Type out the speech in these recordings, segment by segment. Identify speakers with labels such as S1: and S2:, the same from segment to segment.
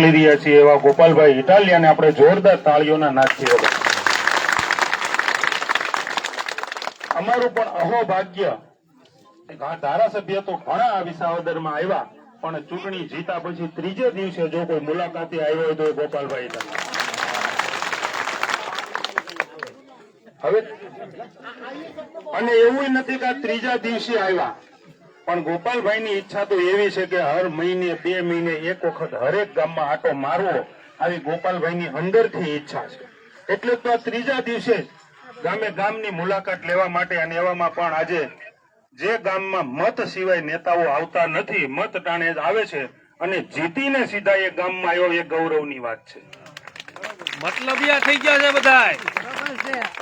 S1: મોકલી રહ્યા છીએ એવા ગોપાલભાઈ ઇટાલિયાને આપણે જોરદાર તાળીઓના નાખીએ અમારું પણ અહો ભાગ્ય ધારાસભ્ય તો ઘણા આ વિસાવદરમાં આવ્યા, પણ ચૂંટણી જીતા પછી ત્રીજે દિવસે જો કોઈ મુલાકાતે આવ્યો હોય તો ગોપાલભાઈ હવે, અને એવું નથી કે ત્રીજા દિવસે આવ્યા. પણ ગોપાલભાઈની ઈચ્છા તો એવી છે કે હર મહિને બે મહિને એક વખત હરેક ગામમાં આટો મારવો આવી ગોપાલભાઈની અંદરથી ઈચ્છા છે. એટલે તો આ ત્રીજા દિવસે ગામે ગામની મુલાકાત લેવા માટે અને એવામાં પણ આજે જે ગામમાં મત સિવાય નેતાઓ આવતા નથી મત ટાણે જ આવે છે અને જીતીને સીધા એ ગામમાં આવ્યો એ ગૌરવની વાત છે.
S2: મતલબિયા થઈ ગયા છે બધા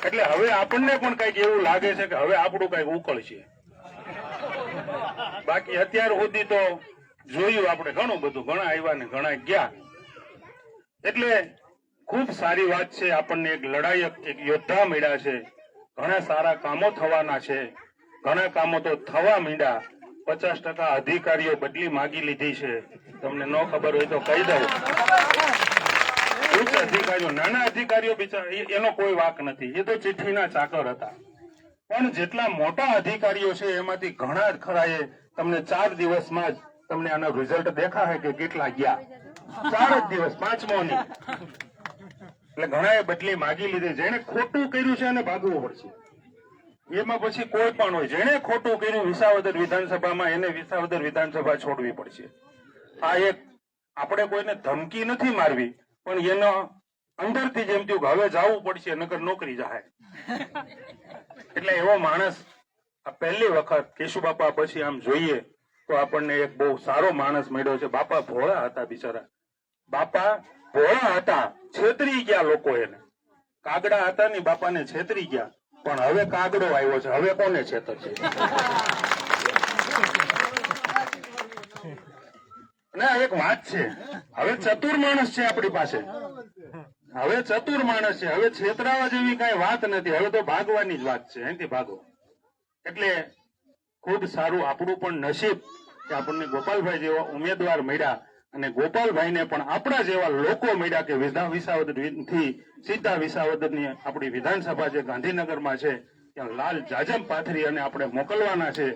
S1: એટલે હવે આપણને પણ કંઈક એવું લાગે છે કે હવે આપણું કંઈક ઉકળશે. બાકી અત્યાર સુધી તો જોયું આપણે ઘણું બધું. ઘણા આવ્યા ને ઘણા ગયા. એટલે ખૂબ સારી વાત છે, આપણને એક લડાયક, એક યોદ્ધા મળ્યા છે. ઘણા સારા કામો થવાના છે. ઘણા કામો તો થવા મીંડા પચાસ ટકા અધિકારીઓ બદલી માગી લીધી છે. તમને ન ખબર હોય તો કહી દઉં. ઉચ્ચ અધિકારીઓ, નાના અધિકારીઓ બિચારા એનો કોઈ વાક નથી. એ તો ચિઠ્ઠીના ચાકર હતા. પણ જેટલા મોટા અધિકારીઓ છે, એમાંથી ઘણા એ તમને ચાર દિવસમાં જ તમને આનો રિઝલ્ટ દેખાશે કે કેટલા ગયા. ચાર જ દિવસ, પાંચમો ની એટલે ઘણાએ બદલી માગી લીધી. જેને ખોટું કર્યું છે એને ભાગવું પડશે. એમાં પછી કોઈ પણ હોય. જેને ખોટું કર્યું, વિસાવદર વિધાનસભામાં એને વિસાવદર વિધાનસભા છોડવી પડશે. આ એક, આપણે કોઈને ધમકી નથી મારવી, પણ એનો અંદરથી જેમ થયું કે જવું પડશે નગર નોકરી જાય એટલે એવો માણસ પહેલી વખત કેશુ બાપા પછી આમ જોઈએ તો આપણને એક બહુ સારો માણસ મળ્યો છે. બાપા ભોળા હતા બિચારા. બાપા ભોળા હતા, છેતરી ગયા લોકો એને. કાગડા હતા ને બાપાને છેતરી ગયા. પણ હવે કાગડો આવ્યો છે. હવે કોને છેતરશે? ના એક વાત છે. હવે ચતુર માણસ છે આપણી પાસે. હવે ચતુર માણસ છે. હવે છેતરાવા જેવી કઈ વાત નથી. હવે તો ભાગવાની જ વાત છે અહીંથી ભાગો? એટલે ખૂબ સારું આપણું પણ નસીબ કે આપણને ગોપાલભાઈ જેવા ઉમેદવાર મળ્યા અને ગોપાલભાઈને પણ આપણા જેવા લોકો મળ્યા કે વિધા વિસાવદર સીધા વિસાવદરની આપણી વિધાનસભા જે ગાંધીનગરમાં છે, ત્યાં લાલ જાજમ પાથરી અને આપણે મોકલવાના છે.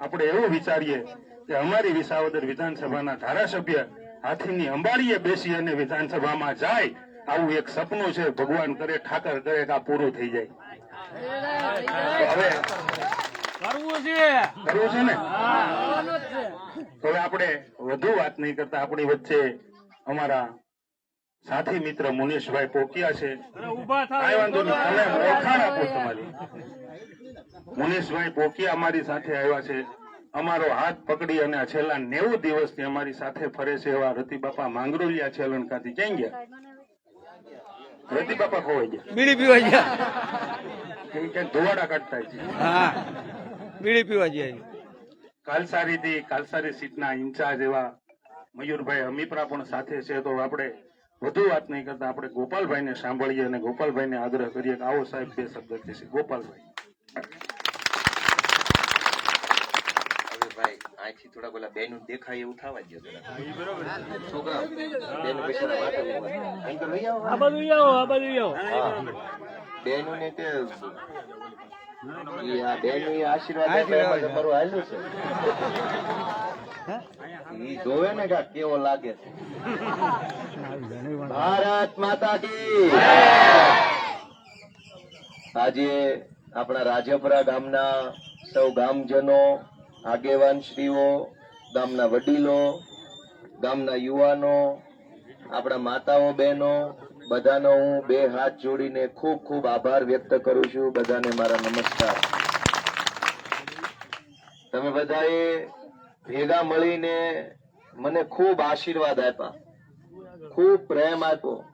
S1: આપણે એવું વિચારીએ કે અમારી વિસાવદર વિધાનસભાના ધારાસભ્ય હાથીની અંબાડીએ બેસી અને વિધાનસભામાં જાય આવું એક સપનું છે ભગવાન કરે ઠાકર કરે કે આ પૂરું થઈ જાય. હવે
S2: કરવું છે.
S1: કરવું છે ને? હવે આપણે વધુ વાત નહીં કરતા આપણી વચ્ચે અમારા સાથી મિત્ર મુનેશભાઈ પોકિયા છે. કાંઈ વાંધો નહીં તમે ઓળખાણ આપો તમારી. મુનીશભાઈ પોકિયા અમારી સાથે આવ્યા છે. અમારો હાથ પકડી અને છેલ્લા નેવું દિવસથી અમારી સાથે ફરે છે એવા રતિ બાપા માંગરોલિયા છે અલંકાથી ક્યાં ગયા? રતિ બાપા ખોવાઈ ગયા
S2: બીડી પીવા ગયા.
S1: કેમ કે ધોવાડા કાઢતા છે.
S2: હા. બીડી પીવા ગયા
S1: કાલસારીથી કાલસારી સીટના ઇન્ચાર્જ એવા મયુરભાઈ અમીપરા પણ સાથે છે. તો આપણે વધુ વાત નહીં કરતા આપણે ગોપાલભાઈને સાંભળીએ અને ગોપાલભાઈને આગ્રહ કરીએ કે આવો સાહેબ બે શબ્દ કહેશે. ગોપાલભાઈ
S3: હવે અહીંથી થોડા પેલા બેન દેખાય એવું થવા જ. છોકરા બેન તો ને કે ઈ આ બેનું ઈ આશીર્વાદ તમારું હાલ્યું છે. જોવે ને કે કેવો લાગે છે. ભારત માતા કી આજે આપણા રાજપરા ગામના સૌ ગામજનો આગેવાન શ્રીઓ ગામના વડીલો, ગામના યુવાનો, આપણા માતાઓ, બહેનો, બધાનો હું બે હાથ જોડીને ખૂબ ખૂબ આભાર વ્યક્ત કરું છું. બધાને મારા નમસ્કાર. તમે બધાએ ભેગા મળીને મને ખૂબ આશીર્વાદ આપ્યા. ખૂબ પ્રેમ આપ્યો.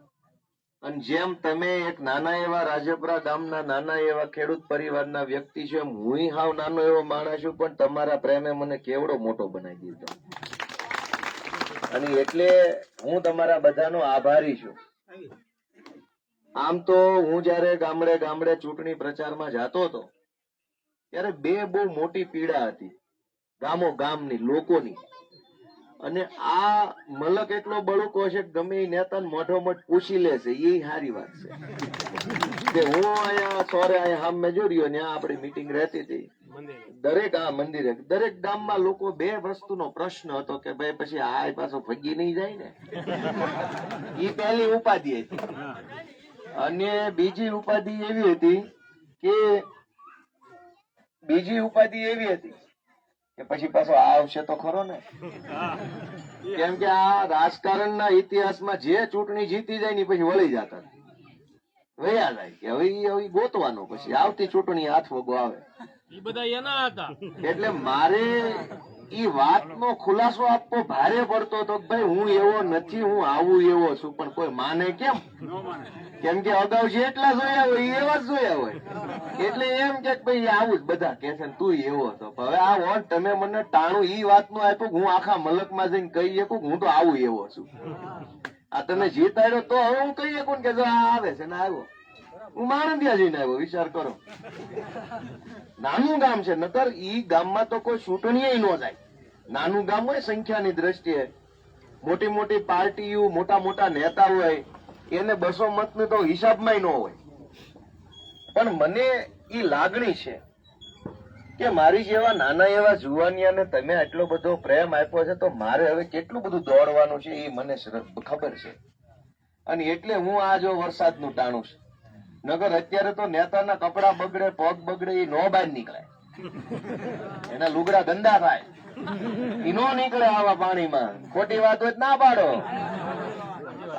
S3: અને જેમ તમે એક નાના એવા રાજપરા ગામના નાના એવા ખેડૂત પરિવારના વ્યક્તિ છો એમ હું હાવ નાનો એવો માણસ છું, પણ તમારા પ્રેમે મને કેવડો મોટો બનાવી દીધો. અને એટલે હું તમારા બધાનો આભારી છું. આમ તો હું જયારે ગામડે ગામડે ચૂંટણી પ્રચારમાં જતો હતો, ત્યારે બે બહુ મોટી પીડા હતી. ગામો ગામની, લોકોની. અને આ મલક એટલો બળુકો છે ગમે એ નેતાને મોઢો મોઢ પૂછી લેશે એ સારી વાત છે. કે હું અહીંયા, સોરે અહીંયા સામે જોડ્યો ને આપણી મીટિંગ રહેતી હતી. દરેક આ મંદિરે, દરેક ગામમાં લોકો બે વસ્તુનો પ્રશ્ન હતો કે ભાઈ પછી આ પાછો ભગી નહીં જાય ને? એ પહેલી ઉપાધિ હતી. અને બીજી ઉપાધિ એવી હતી કે, બીજી ઉપાધિ એવી હતી કે પછી પાછો આ આવશે તો ખરો ને? કેમ કે આ રાજકારણના ઇતિહાસમાં જે ચૂંટણી જીતી જાય ને પછી વળી જતા વયા જાય કે હવે હવે ગોતવાનું પછી. આવતી ચૂંટણી હાથ વગો આવે.
S2: એ બધા એના હતા.
S3: એટલે મારે ઈ વાતનો ખુલાસો આપવો ભારે પડતો હતો કે ભાઈ હું એવો નથી હું આવું એવો છું. પણ કોઈ માને કેમ? કેમ કે અગાઉ જેટલા જોયા હોય એવા જ જોયા હોય. એટલે એમ કે ભાઈ, આવું જ બધા કે છે તું એવો હતો. હવે આ વોટ તમે મને ટાણું ઈ વાતનું આપ્યું હું આખા મલકમાં જઈને કહી શકું હું તો આવું એવો છું. આ તમે જીતાડ્યો તો હવે હું કહી શકું કે જો આ આવે છે ને આવ્યો. હું માણંદિયા જઈને આવ્યો, વિચાર કરો. નાનું ગામ છે નતર ઈ ગામમાં તો કોઈ ચૂંટણી ન જાય. નાનું ગામ હોય, સંખ્યાની દ્રષ્ટિએ. મોટી મોટી પાર્ટીઓ મોટા મોટા નેતા હોય. એને બસો મતનું તો હિસાબમાં ન હોય. પણ મને એ લાગણી છે કે મારી જેવા નાના એવા જુવાનિયાને તમે આટલો બધો પ્રેમ આપ્યો છે તો મારે હવે કેટલું બધું દોડવાનું છે એ મને ખબર છે. અને એટલે હું આ જો વરસાદનું ટાણું છું. નગર અત્યારે તો નેતાના કપડા બગડે, પગ બગડે, એ નો બહાર નીકળે એના લુગડા ગંદા થાય. એ નો નીકળે આવા પાણીમાં. ખોટી વાત હોય ના પાડો.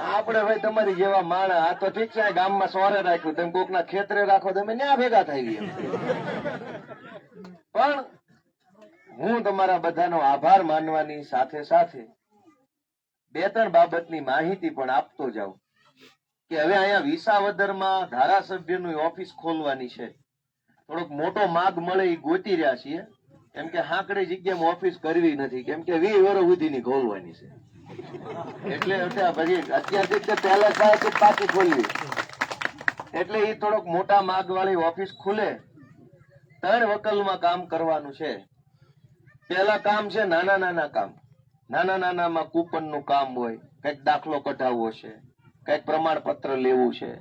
S3: આપણે ભાઈ તમારી જેવા માણા, આ તો ઠીક છે ગામમાં સોરે રાખ્યું. તમે કોકના ખેતરે રાખો તમે ન્યા ભેગા થઈ ગયા. પણ હું તમારા બધાનો આભાર માનવાની સાથે સાથે બે ત્રણ બાબતની માહિતી પણ આપતો જાઉં કે હવે અહીંયા વિસાવદરમાં ધારાસભ્યની ઓફિસ ખોલવાની છે. થોડોક મોટો માગ મળે એ ગોતી રહ્યા છીએ. કેમ કે હાંકડી જગ્યામાં ઓફિસ કરવી નથી. કેમ કે વી વર્ષ સુધીની ખોલવાની છે. એટલે પછી અત્યારથી પહેલા થાય તો પાકી ખોલવી એટલે એ થોડોક મોટા માગ વાળી ઓફિસ ખુલે. ત્રણ વકલમાં કામ કરવાનું છે. પેલા કામ છે નાના નાના કામ. નાના નાનામાં કૂપનનું કામ હોય, કંઈક દાખલો કઢાવવો છે, કંઈક પ્રમાણપત્ર લેવું છે,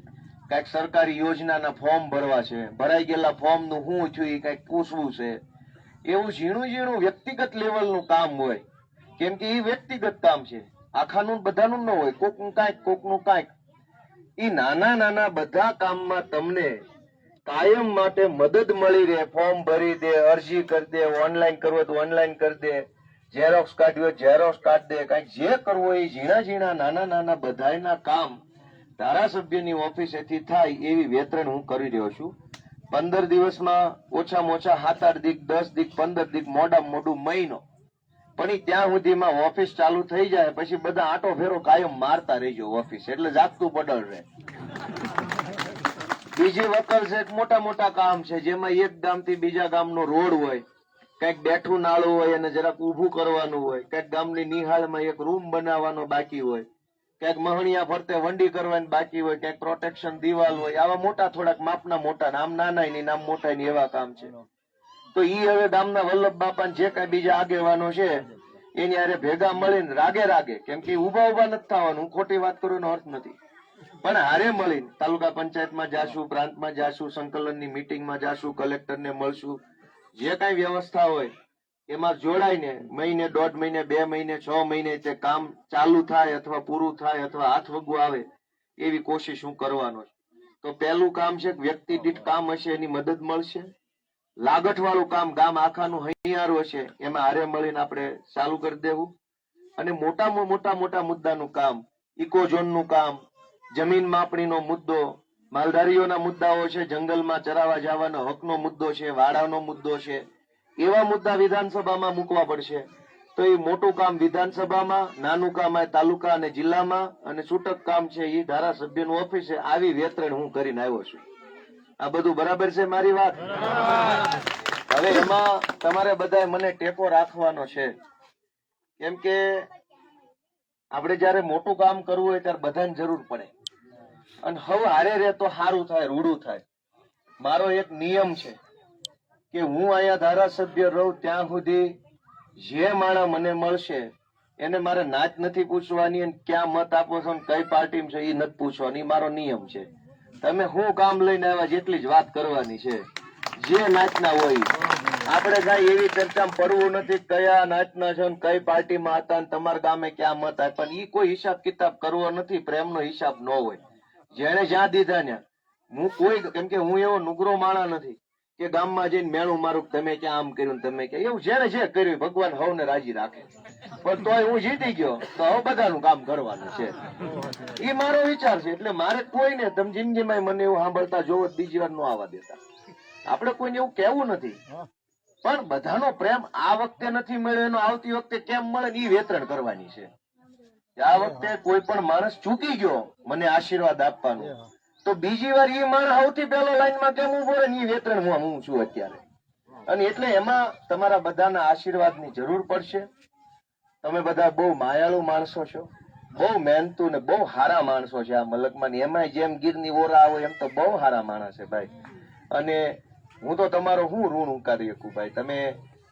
S3: કંઈક સરકારી યોજનાના ફોર્મ ભરવા છે, ભરાઈ ગયેલા ફોર્મનું શું છું એ કંઈક પૂછવું છે. એવું ઝીણું ઝીણું વ્યક્તિગત લેવલનું કામ હોય. કેમ કે એ વ્યક્તિગત કામ છે. આખાનું બધાનું ન હોય, કોકનું કાંઈક કોકનું કાંઈક. એ નાના નાના બધા કામમાં તમને કાયમ માટે મદદ મળી રહે, ફોર્મ ભરી દે, અરજી કરી દે, ઓનલાઈન કરવું હોય તો ઓનલાઈન કરી દે ઝેરોક્સ કાઢવી હોય ઝેરોક્સ કાઢ દે કાંઈક જે કરવું હોય એ ઝીણા ઝીણા નાના નાના બધાયના કામ ધારાસભ્યની ઓફિસેથી થાય એવી વેતરણ હું કરી રહ્યો છું. પંદર દિવસમાં ઓછામાં ઓછા સાત આઠ દીક, દસ દીક, પંદર દીક મોડા મોડું મહિનો. પણ ત્યાં સુધીમાં ઓફિસ ચાલુ થઈ જાય, પછી બધા આટો ફેરો કાયમ મારતા રહેજો ઓફિસ, એટલે જાગતું પડલ રહે. બીજી વકલ છે મોટા મોટા કામ છે, જેમાં એક ગામથી બીજા ગામનો રોડ હોય, કંઈક બેઠું નાળું હોય અને જરાક ઊભું કરવાનું હોય, કંઈક ગામની નિહાળમાં એક રૂમ બનાવવાનો બાકી હોય ક્યાંક મહણિયા ફરતે વંડી કરવાની બાકી હોય ક્યાંક પ્રોટેક્શન દિવાલ હોય, આવા મોટા થોડાક માપના મોટા નામ નાના એની નામ મોટા એવા કામ છે. તો ઈ હવે ગામના વલ્લભ બાપા જે કઈ બીજા આગેવાનો છે, એની હારે ભેગા મળીને રાગે રાગે, કેમ કે ઊભા ઊભા નથી થવાનું ખોટી વાત કરું અર્થ નથી. પણ હારે મળીને તાલુકા પંચાયતમાં જાશું, પ્રાંતમાં જાશું, સંકલનની મીટિંગમાં જાશું, કલેક્ટરને મળશું, જે કાંઈ વ્યવસ્થા હોય, એમાં જોડાઈને મહિને, દોઢ મહિને, બે મહિને, છ મહિને તે કામ ચાલુ થાય અથવા પૂરું થાય અથવા હાથ વગું આવે, એવી કોશિશ હું કરવાનો છું. તો પહેલું કામ છે વ્યક્તિ દીઠ કામ હશે, એની મદદ મળશે. લાગઠ વાળું કામ ગામ આખાનું હૈયારું હશે, એમાં હારે મળીને આપણે ચાલુ કરી દેવું. અને મોટામાં મોટા મોટા મુદ્દાનું કામ, ઇકોઝોનનું કામ, જમીન માપણીનો મુદ્દો, માલધારીઓના મુદ્દાઓ છે, જંગલમાં ચરાવા જવાનો હકનો મુદ્દો છે, વાડાનો મુદ્દો છે, એવા મુદ્દા વિધાનસભામાં મૂકવા પડશે. તો એ મોટું કામ વિધાનસભામાં, નાનું કામ આ તાલુકા અને જિલ્લામાં, અને છૂટક કામ છે એ ધારાસભ્યનું ઓફિસે આવી વેતરણ હું કરીને આવ્યો છું. આ બધું બરાબર છે મારી વાત? હવે એમાં તમારે બધાએ મને ટેકો રાખવાનો છે. કેમ કે આપણે જયારે મોટું કામ કરવું હોય ત્યારે બધાને જરૂર પડે. અને હવે હારે રે તો સારું થાય, રૂડું થાય. મારો એક નિયમ છે કે હું અહીંયા ધારાસભ્ય રહું ત્યાં સુધી જે માણસ મને મળશે, એને મારે નાચ નથી પૂછવાની અને ક્યાં મત આપો છો કઈ પાર્ટીમાં છે એ નથી પૂછવાની. મારો નિયમ છે. તમે હું કામ લઈને આવ્યા જેટલી જ વાત કરવાની છે. જે નાચના હોય. આપણે કઈ એવી ચર્ચામાં પડવું નથી કયા નાચના છો કઈ પાર્ટીમાં હતા તમારા ગામે ક્યાં મત આપ્યા. ઈ કોઈ હિસાબ કિતાબ કરવો નથી, પ્રેમનો હિસાબ ન હોય. જેને જ્યાં દીધા ને હું કોઈ, કેમ કે હું એવો નુગરો માણા નથી કે ગામમાં જઈને મેળું મારું, તમે ક્યાં આમ કર્યું તમે ક્યાં. એવું જેને જે કર્યું, ભગવાન હવને રાજી રાખે. પણ તોય હું જીતી ગયો. તો હવે બધાનું કામ કરવાનું છે. એ મારો વિચાર છે. એટલે મારે કોઈને તમે જિંદગીમાં મને એવું સાંભળતા જોવો બીજી વાર ન આવવા દેતા. આપણે કોઈને એવું કહેવું નથી. પણ બધાનો પ્રેમ આ વખતે નથી મળ્યો. એનો આવતી વખતે કેમ મળે એ વેતરણ કરવાની છે. આ વખતે કોઈ પણ માણસ ચૂકી ગયો મને આશીર્વાદ આપવાનો. તો બીજી વાર એ માણસ સૌથી પહેલો લાઈનમાં કેમ ઊભો રહે એ વેતરણ હું હું છું અત્યારે. અને એટલે એમાં તમારા બધાના આશીર્વાદની જરૂર પડશે. તમે બધા બહુ માયાળુ માણસો છો. બહુ મહેનતુ ને બહુ સારા માણસો છે આ મલકમાં. ને એમાંય જેમ ગીરની ઓરા હોય એમ તો બહુ સારા માણસ છે ભાઈ. અને હું તો તમારો હું ઋણ ઉકારી શકું ભાઈ? તમે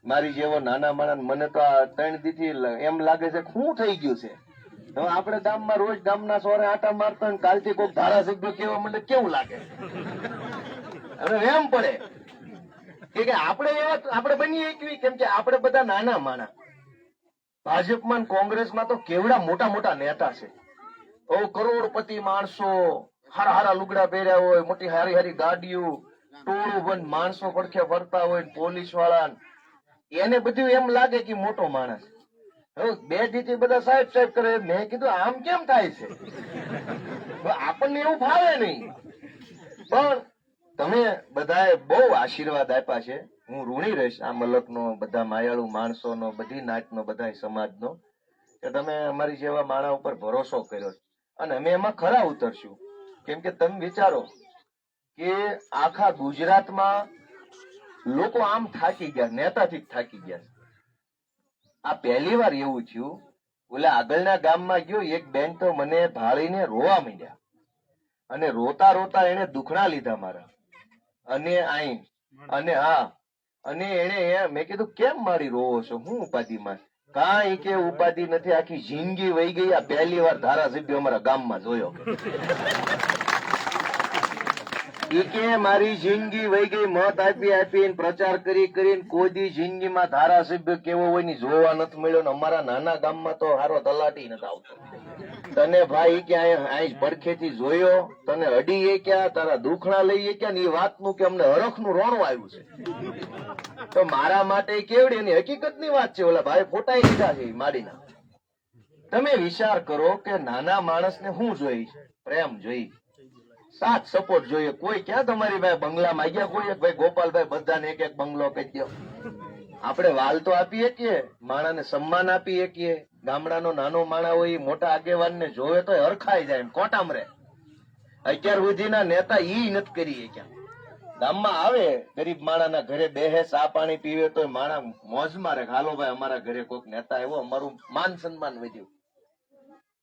S3: મારી જેવો નાના માણસ, મને તો આ ત્રણ દીથી એમ લાગે છે હું થઈ ગયું છે. હવે આપણે ગામમાં રોજ ગામના સોરે આટા મારતા ને કાલથી કોઈ ધારાસભ્ય કેવા મને કેવું લાગે? હવે એમ પડે. કે આપણે એવા આપણે બનીએ એકવી, કેમ કે આપણે બધા નાના માણા ભાજપમાં કોંગ્રેસમાં તો કેવડા મોટા મોટા નેતા છે. કરોડપતિ માણસો, હારા હારા લુગડા પહેર્યા હોય, મોટી હારી હારી ગાડીઓ, ટોળું બંધ માણસો પડખે ફરતા હોય પોલીસવાળા એને બધું એમ લાગે કે મોટો માણસ. બે દીથી બધા સાહેબ સાહેબ કરે, મેં કીધું, આમ કેમ થાય છે? આપણને એવું ફાવે નહીં. પણ તમે બધાએ બહુ આશીર્વાદ આપ્યા છે. હું ઋણી રહીશ. આ મલકનો, બધા માયાળુ માણસોનો, બધી નાચનો બધા સમાજનો. કે તમે અમારી જેવા માણા ઉપર ભરોસો કર્યો અને અમે એમાં ખરા ઉતરશું. કેમ કે તમે વિચારો કે આખા ગુજરાતમાં લોકો આમ થાકી ગયા, નેતાથી થાકી ગયા આ પહેલી વાર એવું થયું. ઓલા આગળના ગામમાં ગયો, એક બેન તો મને ભાળીને રોવા માંડ્યા. અને રોતા રોતા એને દુખણા લીધા મારા. અને આઈ, અને હા અને એને મેં કીધું, કેમ મારી રોવો છો? હું ઉપાધિમાં કાંઈ કે ઉપાધિ નથી, આખી જિંદગી વહી ગઈ, આ પહેલી વાર ધારાસભ્ય અમારા ગામમાં જોયો. કે મારી જિંદગી વહી ગઈ, મત આપી આપીને પ્રચાર કરી કરીને કોઈ જિંદગીમાં ધારાસભ્ય કેવો હોયની જોવા નથી મળ્યો ને અમારા નાના ગામમાં તો હારો તલાટી નથી આવતો. તને ભાઈ ક્યાં અહીં પડખેથી જોયો? તને અડીએ ક્યાં? તારા દુખણા લઈએ ક્યાં? ને એ વાતનું કે અમને હરખનું રોણું આવ્યું છે. તો મારા માટે કેવડી? એની હકીકતની વાત છે, ઓલા ભાઈ ફોટાઈ લીધા છે ઈ માડીના. તમે વિચાર કરો કે નાના માણસને શું જોઈ પ્રેમ જોઈ. સાથ સપોર્ટ જોઈએ. કોઈ ક્યાં તમારી ભાઈ બંગલા માંગ્યા કોઈ ભાઈ ગોપાલભાઈ બધાને એક એક બંગલો કહી દો આપણે વાલ તો આપીએ શકીએ માણાને સન્માન આપીએ શકીએ ગામડાનો નાનો માણા હોય મોટા આગેવાનને જોવે તો હરખાઈ જાય કોટામ રે અત્યાર સુધીના નેતા ઈ નથી કરી ક્યાં ગામમાં આવે, ગરીબ માણાના ઘરે બેહે, ચા પાણી પીવે તો માણા મોજ મારે હાલો ભાઈ, અમારા ઘરે કોઈક નેતા આવ્યો, અમારું માન સન્માન વધ્યું.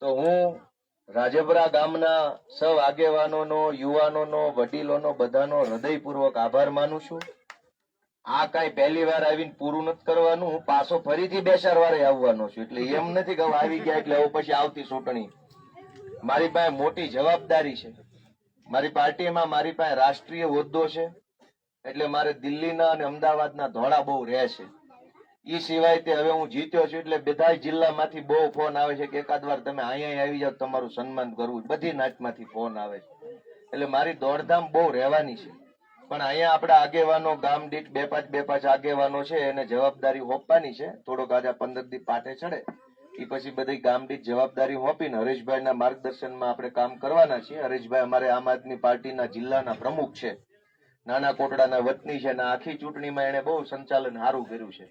S3: તો હું રાજપરા ગામના સૌ આગેવાનોનો, યુવાનોનો, વડીલોનો બધાનો હૃદયપૂર્વક આભાર માનું છું. આ કાંઈ પહેલી વાર આવીને પૂરું નથી કરવાનું, હું પાછો ફરીથી બે ચાર વારે આવવાનો છું. એટલે એમ નથી કે આવી ગયા એટલે હવે પછી આવતી ચૂંટણી. મારી પાસે મોટી જવાબદારી છે. મારી પાર્ટીમાં મારી પાસે રાષ્ટ્રીય હોદ્દો છે. એટલે મારે દિલ્હીના અને અમદાવાદના ધોળા બહુ રહે છે. ઈ સિવાય તે હવે હું જીત્યો છું એટલે બધા જિલ્લામાંથી બહુ ફોન આવે છે કે એકાદ વાર તમે અહીંયા આવી જાઓ તમારું સન્માન કરવું બધી નાચમાંથી ફોન આવે છે. એટલે મારી દોડધામ બહુ રહેવાની છે. પણ અહીંયા આપણા આગેવાનો, ગામ દીઠ બે પાંચ બે પાંચ આગેવાનો છે, એને જવાબદારી હોપવાની છે. થોડોક આજે પંદર દી પાટે ચડે. એ પછી બધી ગામ દીઠ જવાબદારી હોપીને હરેશભાઈના માર્ગદર્શનમાં આપણે કામ કરવાના છીએ. હરેશભાઈ અમારે આમ આદમી પાર્ટીના જિલ્લાના પ્રમુખ છે. નાના કોટડાના વતની છે અને આખી ચૂંટણીમાં એને બહુ સંચાલન સારું કર્યું છે.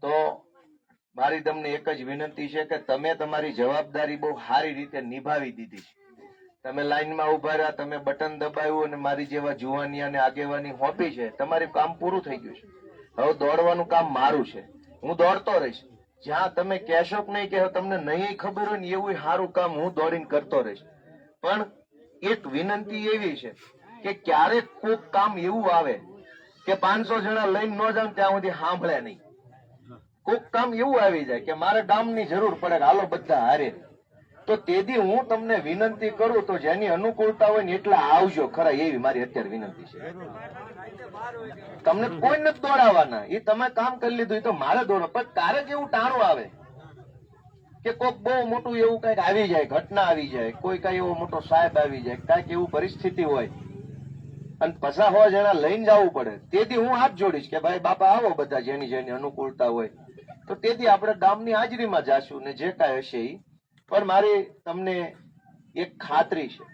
S3: તો મારી તમને એક જ વિનંતી છે કે તમે તમારી જવાબદારી બહુ સારી રીતે નિભાવી દીધી તમે લાઈનમાં ઊભા રહ્યા, તમે બટન દબાવ્યું અને મારી જેવા જુવાનિયાને આગેવાની હોપી છે. તમારું કામ પૂરું થઈ ગયું છે. હવે દોડવાનું કામ મારું છે. હું દોડતો રહીશ. જ્યાં તમે કહેશો કે નહીં કે તમને નહીં ખબર હોય ને એવું સારું કામ હું દોડીને કરતો રહીશ. પણ એક વિનંતી એવી છે કે ક્યારેક કોઈક કામ એવું આવે કે પાંચસો જણા લઈને ન જાણ ત્યાં સુધી સાંભળે નહીં. કોક કામ એવું આવી જાય કે મારે ગામની જરૂર પડે હાલો બધા હારે. તો તેથી હું તમને વિનંતી કરું તો જેની અનુકૂળતા હોય ને એટલા આવજો ખરા એવી મારી અત્યારે વિનંતી છે. તમને કોઈ નથી દોડાવવાના. એ તમે કામ કરી લીધું તો મારે દોડો. પણ ક્યારેક એવું ટાણું આવે? કે કોઈક બહુ મોટું એવું કંઈક આવી જાય, ઘટના આવી જાય, કોઈ કઈ એવો મોટો સાહેબ આવી જાય, કંઈક એવું પરિસ્થિતિ હોય. અને પસા હોવા જણા લઈને જવું પડે. તેથી હું હાથ જોડીશ કે ભાઈ, બાપા, આવો બધા જેની જેની અનુકૂળતા હોય. તો તેથી આપણે ગામની હાજરીમાં જાશું ને જે કાંઈ હશે એ પણ મારી તમને એક ખાતરી છે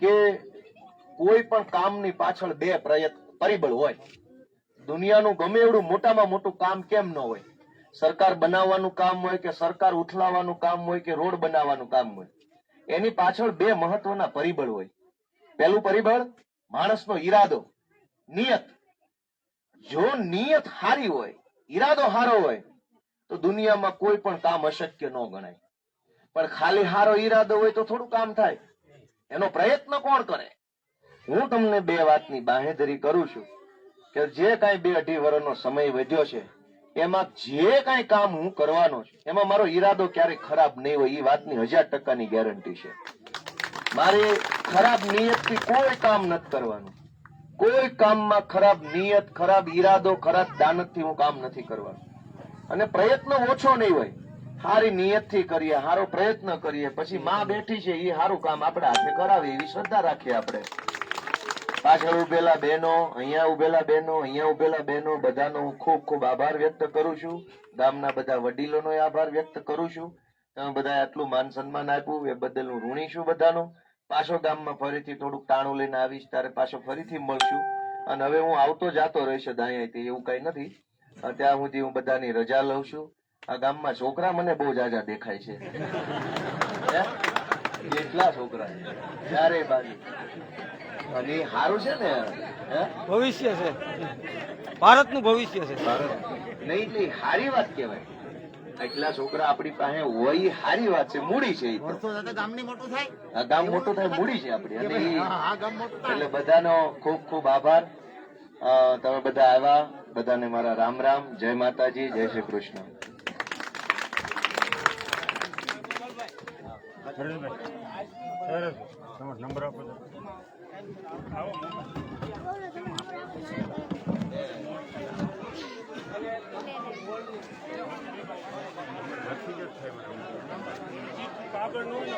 S3: કે કોઈ પણ કામની પાછળ બે પ્રયત્ન પરિબળ હોય. દુનિયાનું ગમે એવડું મોટામાં મોટું કામ કેમ ન હોય. સરકાર બનાવવાનું કામ હોય કે સરકાર ઉથલાવવાનું કામ હોય કે રોડ બનાવવાનું કામ હોય. એની પાછળ બે મહત્વના પરિબળ હોય. પહેલું પરિબળ માણસનો ઈરાદો, નિયત. જો નિયત હારી હોય, ઈરાદો હારો હોય, તો દુનિયામાં કોઈ પણ કામ અશક્ય ન ગણાય. પણ ખાલી હારો ઈરાદો હોય તો થોડું કામ થાય. એનો પ્રયત્ન કોણ કરે? હું તમને બે વાતની બાહેધરી કરું છું કે જે કાંઈ બે અઢી વર્ષનો સમય વધ્યો છે, એમાં જે કાંઈ કામ હું કરવાનો છું, એમાં મારો ઈરાદો ક્યારેય ખરાબ નહીં હોય એ વાતની હજાર ટકાની ગેરંટી છે. મારે ખરાબ નિયતથી કોઈ કામ નથી કરવાનું. કોઈ કામમાં ખરાબ નિયત, ખરાબ ઈરાદો, ખરાબ દાનતથી હું કામ નથી કરવાનું. અને પ્રયત્ન ઓછો નહીં હોય. સારી નિયતથી કરીએ સારો પ્રયત્ન કરીએ, પછી માં બેઠી છે એ સારું કામ આપણે હાથે કરાવીએ એવી શ્રદ્ધા રાખીએ આપણે. પાછળ ઉભેલા બહેનો, અહીંયા ઉભેલા બહેનો, અહીંયા ઉભેલા બહેનો, બધાનો હું ખૂબ ખૂબ આભાર વ્યક્ત કરું છું. ગામના બધા વડીલોનો આભાર વ્યક્ત કરું છું. તમે બધા આટલું માન સન્માન આપ્યું એ બદલ હું ઋણી છું બધાનું. પાછો ગામમાં ફરીથી થોડુંક તાણું લઈને આવીશ ત્યારે પાછો ફરીથી મળશું. અને હવે હું આવતો જાતો રહીશ દાયાથી એવું કઈ નથી. ત્યાં સુધી હું બધાની રજા લઉં છું. આ ગામમાં છોકરા મને બહુ જાજા દેખાય છે? કેટલા છોકરા ચારે બાજુ. અને સારું છે ને હે?
S4: ભવિષ્ય છે. ભારતનું ભવિષ્ય છે.
S3: ભારત. નહીં એટલે સારી વાત કહેવાય. એટલા છોકરા આપણી પાસે હોય સારી વાત છે મૂડી છે આ ગામ મોટું થાય મૂડી છે આપણી. અને એટલે બધાનો ખૂબ ખૂબ આભાર. તમે બધા આવ્યા. બધાને મારા રામ રામ. જય માતાજી જય શ્રી કૃષ્ણ.
S1: નંબર આપો કાગળનું